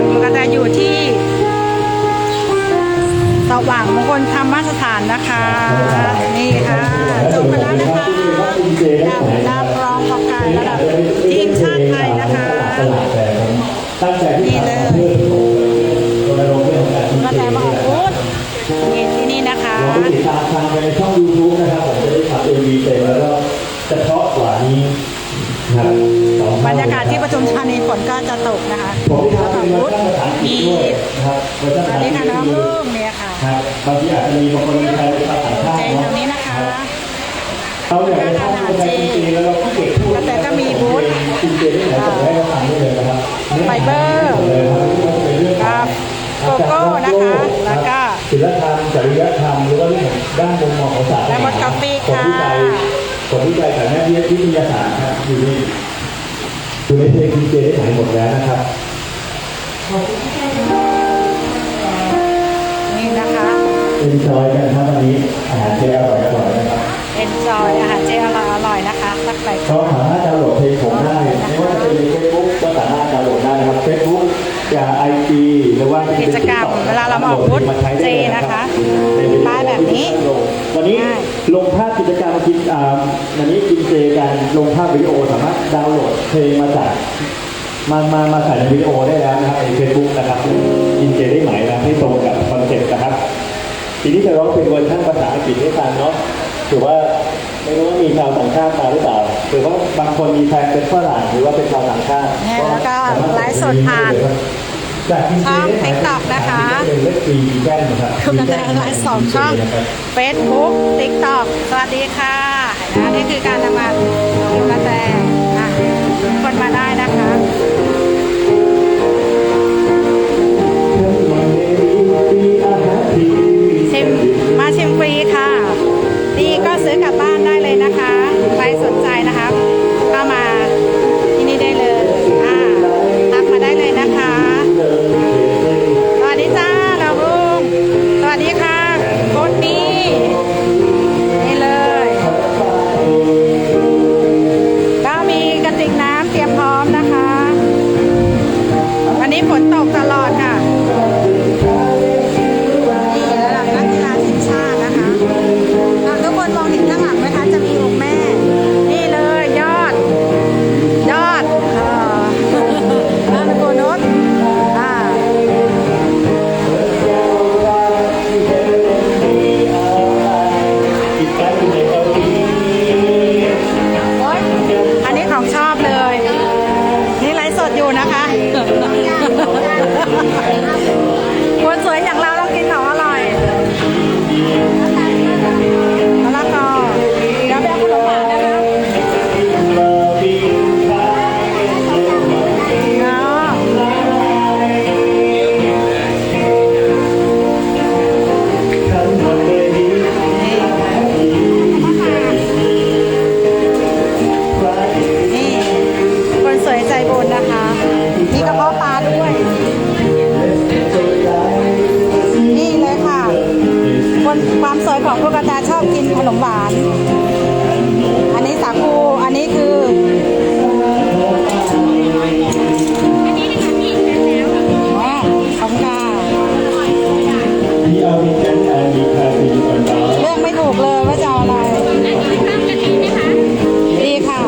อยู่กันแต่อยู่ที่สว่างมงคลธรรมสถานนะคะ นี่ค่ะจบไปแล้วนะคะกับนักร้องประกาศระดับทีมชาติไทยนะคะตั้งใจที่นี่เลยรณรงค์เรื่องของการก็แต่มาออกบูธนี่ที่นี่นะคะติดตามทางในช่อง YouTube นะครับผมจะได้ทำเอ็มวีเต็มแล้วก็จะเพาะกว่านี้นะครับ บรรยากาศที่ประชุมธานีฝนก็จะตกนะคะผมที่แล้วทำก็เป็นเวอบูร์ธชันภาษาอังกฤษมีด้วยนะครับเวอร์ชันสภาวัสษาดีอังกฤษค่ะน้องคือลูกเนี่ยค่ะครับบางทีอาจจะมีบางคนมีใครเป็นภาษาต่างชาติเจนเนาะตรงนี้นะคะเราอยากจะทำคนไทยจริงๆแล้วเราขี้เกียจพูดแต่ก็มีบูธจริงๆได้ไหนส่งให้เขาฟังได้เลยนะครับไฟเบอร์เลยครับที่มันเป็นเรื่องครับโกโก้นะคะ แล้วก็ศิลธรรมจริยธรรมหรือว่าเรื่องด้านมุมมองของศาสตร์และมดกาแฟค่ะผลวิจัยผลวิจัยจากนักวิทยาศาสตร์ครับอยู่นี่ อยู่ในเพลงดีเจได้หายหมดแล้วนะครับนี่นะคะเอ็นจอยกันครับวันนี้อาหารเจอร่อยอร่อยนะครับ enjoy อาหารเจอร่อยอร่อยนะคะสักไปก็สามารถ กิจกรรมเวลาเรามาออกบูธมาใช้ได้เลยเจนะคะในวิดีโอป้ายแบบนี้ วันนี้ง่ายลงภาพกิจกรรมกินอ่าวันนี้กินเจกันลงภาพวิดีโอสามารถดาวน์โหลดเพลงมาจากมามามาใส่ในวิดีโอได้แล้วนะครับในเฟซบุ๊กนะครับกินเจได้ไหมนะให้ตรงกับคอนเซ็ปต์นะครับทีนี้จะร้องเป็นเวอร์ชันภาษาอังกฤษให้ฟังเนาะถือว่าไม่รู้ว่ามีชาวต่างชาติมาหรือเปล่าหรือว่าบางคนมีแฟนเป็นฝรั่งหรือว่าเป็นชาวต่างชาติเนี่ยแล้วก็ไลฟ์สดผ่านจากกินเจ ช่องได้ไหม TikTok นะคะเป็นเลขสี่แก้นนะครับคุณกระแตไลฟ์สองช่อง Facebook TikTok สวัสดีค่ะนะนี่คือการทำงานของคุณกระแตอะทุกคนมาได้นะคะ ฉพาะปลาด้วย นี่เลยค่ะ คนความสวยของพวกกรตาชอบกินขนมหวาน อันนี้สาคู อันนี้คือขอบคุณค่เลือกไม่ถูกเลยว่าจะเอาอะไร ดีค่ะ